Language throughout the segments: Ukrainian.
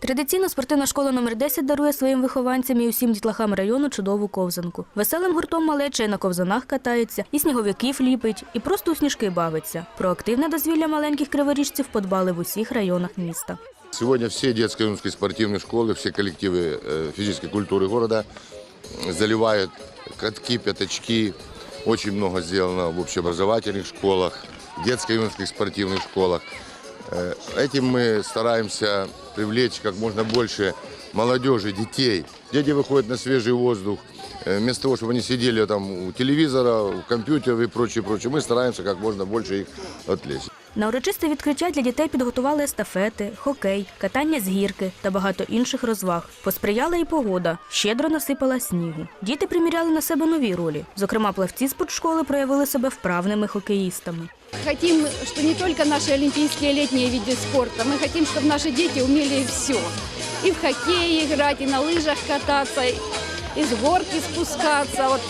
Традиційно спортивна школа номер 10 дарує своїм вихованцям і усім дітлахам району чудову ковзанку. Веселим гуртом малеча і на ковзанах катається, і сніговиків ліпить, і просто у сніжки бавиться. Про активне дозвілля маленьких криворіжців подбали в усіх районах міста. Сегодня все детские и юношеские спортивные школы, все коллективы э, физической культуры города заливают катки, пятачки. Очень много сделано в общеобразовательных школах, детско-юношеских спортивных школах. Э, Этим мы стараемся привлечь как можно больше молодежи, детей. Дети выходят на свежий воздух. Э, Вместо того, чтобы они сидели там у телевизора, у компьютера и прочее, прочее, мы стараемся как можно больше их отвлечь. На урочисте відкриття для дітей підготували естафети, хокей, катання з гірки та багато інших розваг. Посприяла і погода. Щедро насипала снігу. Діти приміряли на себе нові ролі. Зокрема, плавці спортшколи проявили себе вправними хокеїстами. Хотим, что не только наши олимпийские летние виды спорта, мы хотим, чтобы наши дети умели все. И в хоккей играть, и на лыжах кататься, и с горки спускаться. Вот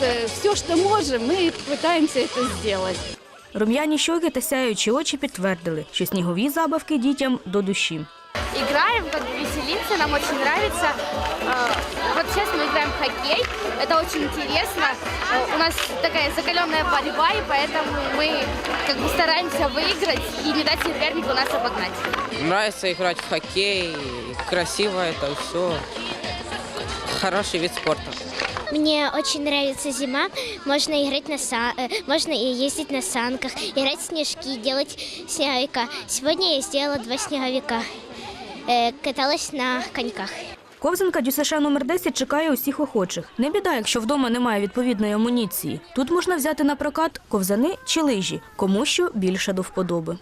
все, что можем, мы пытаемся это сделать. Рум'яні щоки та сяючі очі підтвердили, що снігові забавки дітям до душі. играем, как бы веселимся, нам очень нравится. Э, Вот сейчас мы играем в хоккей, это очень интересно. Э, У нас такая закаленная борьба, и поэтому мы как бы стараемся выиграть и не дать сопернику нас обогнать. Нравится играть в хоккей, красиво это все. Хороший вид спорта. Мне очень нравится зима. Можно играть на сан... э, можно и ездить на санках, играть в снежки, делать снеговика. Сегодня я сделала два снеговика. Э, Каталась на коньках. Ковзанка ДЮСШ номер 10 чекає усіх охочих. Не біда, якщо вдома немає відповідної амуніції. Тут можна взяти на прокат ковзани чи лижі, кому що більше до вподоби.